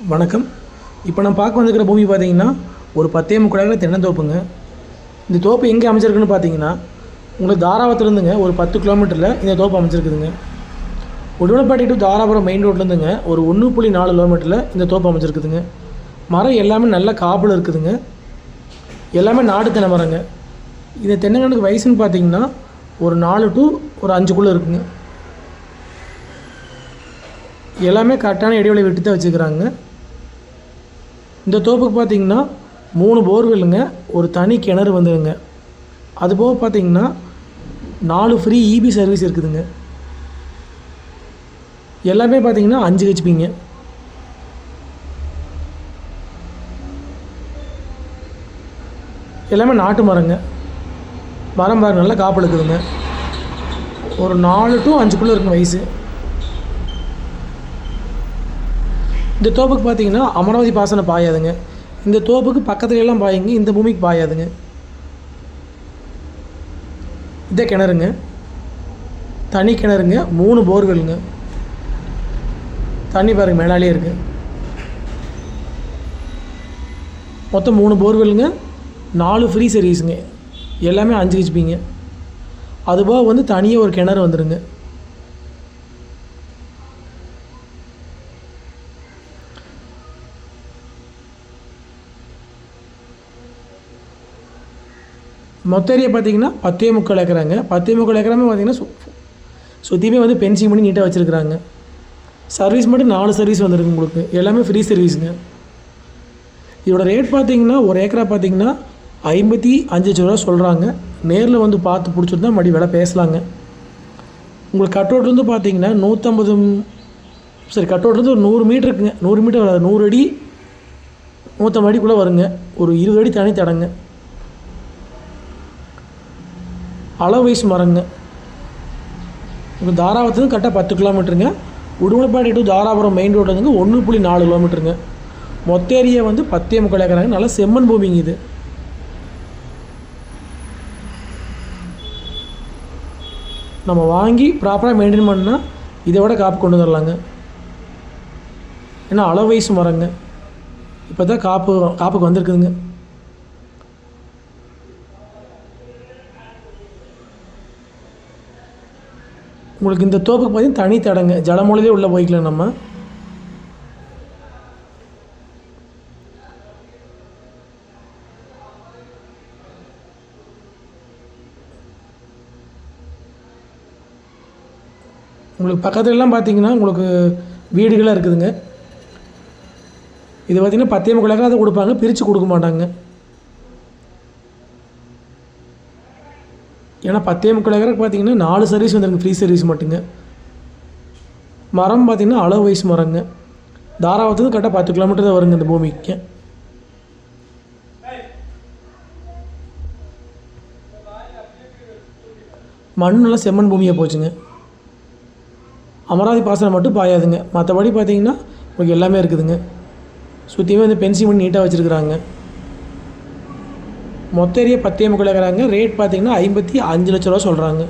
வணக்கம். இப்போ நான் பார்க்க வந்துக்கிற பூமி பார்த்தீங்கன்னா ஒரு பத்தே முக்கடாக தென்னந்தோப்புங்க. இந்த தோப்பு எங்கே அமைச்சிருக்குன்னு பார்த்தீங்கன்னா உங்களுக்கு தாராபுரத்துலேருந்துங்க ஒரு பத்து கிலோமீட்டரில் இந்த தோப்பு அமைச்சிருக்குதுங்க உடுமலைப்பேட்டை டு தாராபுரம் மெயின் ரோட்லேருந்துங்க ஒரு ஒன்று புள்ளி நாலு கிலோமீட்டரில் இந்த தோப்பு அமைச்சிருக்குதுங்க மரம் எல்லாமே நல்ல காப்பில் இருக்குதுங்க. எல்லாமே நாடு தென்னை மரங்க. இந்த தென்னங்கனுக்கு வயசுன்னு பார்த்தீங்கன்னா ஒரு நாலு டு ஒரு அஞ்சுக்குள்ளே இருக்குங்க. எல்லாமே கரெக்டான இடைவெளி விட்டு தான் வச்சுக்கிறாங்க. இந்த தோப்புக்கு பார்த்தீங்கன்னா மூணு போர்வெல்லுங்க ஒரு தனி கிணறு வந்துடுங்க அதுபோக பார்த்திங்கன்னா பார்த்தீங்கன்னா நாலு ஃப்ரீ இபி சர்வீஸ் இருக்குதுங்க. எல்லாமே பார்த்தீங்கன்னா அஞ்சு ஹெச்பிங்க எல்லாமே நாட்டு மரங்க. மரம் பாருங்க நல்லா காப்பு இருக்குதுங்க ஒரு நாலு டு அஞ்சுக்குள்ளே இருக்கும் வயசு. இந்த தோப்புக்கு பார்த்தீங்கன்னா அமராவதி பாசனம் பாயாதுங்க. இந்த தோப்புக்கு பக்கத்துல எல்லாம் பாயுங்க இந்த பூமிக்கு பாயாதுங்க. இதே கிணறுங்க தனி கிணறுங்க மூணு போர்களுங்க. தண்ணி பாருங்க மேலாலே இருக்கு. மொத்தம் மூணு போர்வெல்லுங்க நாலு ஃப்ரீ சர்வீஸுங்க எல்லாமே அஞ்சு ஹெச்பிங்க அதுபோக வந்து தனியாக ஒரு கிணறு வந்துடுங்க மொத்த ஏரியா பார்த்தீங்கன்னா பத்தே முக்கால் ஏக்கராங்க. பத்தே முக்கால் ஏக்கராமே பார்த்தீங்கன்னா சு சுற்றியுமே வந்து பென்சிங் பண்ணி நீட்டாக வச்சுருக்குறாங்க. சர்வீஸ் மட்டும் நாலு சர்வீஸ் வந்துருக்கு உங்களுக்கு. எல்லாமே ஃப்ரீ சர்வீஸுங்க இதோட ரேட் பார்த்தீங்கன்னா ஒரு ஏக்கரா பார்த்தீங்கன்னா ஐம்பத்தி அஞ்சு லட்ச ரூபா சொல்கிறாங்க நேரில் வந்து பார்த்து பிடிச்சிருந்தா மறுபடி விலை பேசலாங்க. உங்களுக்கு கட்டோட்லேருந்து பார்த்தீங்கன்னா நூற்றம்பது சரி கட்டோட்லேருந்து ஒரு நூறு மீட்டர் இருக்குங்க. நூறு மீட்டர் வராது. நூறு அடி நூற்றம்பது அடிக்குள்ளே வருங்க. ஒரு இருபது அடி தனி தடங்க. அளவு மரங்க. இப்போ தாராபுரத்துலேருந்து கரெக்டாக பத்து கிலோமீட்டருங்க Udumalaipettai to Dharapuram main road வந்து ஒன்று புள்ளி நாலு கிலோமீட்டருங்க மொத்த ஏரியா வந்து பத்தே முக்கால் ஏக்கராங்க. நல்லா செம்மண் பூமிங்க இது. நம்ம வாங்கி ப்ராப்பராக மெயின்டைன் பண்ணால் இதை விட காப்பு கொண்டு வந்துடலாங்க ஏன்னா அளவு மரங்க. இப்போ தான் காப்பு காப்புக்கு வந்திருக்குதுங்க. உங்களுக்கு இந்த தோப்புக்கு பார்த்தீங்கன்னா தனி தடங்க. ஜலமொழிலே உள்ளே போய்க்கலாம் நம்ம. உங்களுக்கு பக்கத்துலலாம் பார்த்தீங்கன்னா உங்களுக்கு வீடுகளாக இருக்குதுங்க. இது பார்த்தீங்கன்னா பத்தே அதை கொடுப்பாங்க. பிரித்து கொடுக்க மாட்டாங்க. ஏன்னா பத்தே முக்கால் ஏக்கருக்கு பார்த்தீங்கன்னா நாலு சர்வீஸ் வந்துருங்க ஃப்ரீ சர்வீஸ் மட்டுங்க. மரம் பார்த்தீங்கன்னா அளவு வயசு மரங்க. தாராபுரத்துக்கு கரெக்டாக பத்து கிலோமீட்டர் தான் வருங்க இந்த பூமிக்கு. மண் நல்லா செம்மண் பூமியாக போச்சுங்க. அமராவதி பாசனம் மட்டும் பாயாதுங்க. மற்றபடி பார்த்தீங்கன்னா உங்களுக்கு எல்லாமே இருக்குதுங்க. சுற்றியுமே வந்து பென்சில் மண் நீட்டாக வச்சுருக்குறாங்க. மொத்த ஏரியா பத்தே முக்கால் ஏக்கராங்க ரேட் பார்த்தீங்கன்னா ஐம்பத்தி அஞ்சு லட்ச ரூபா சொல்கிறாங்க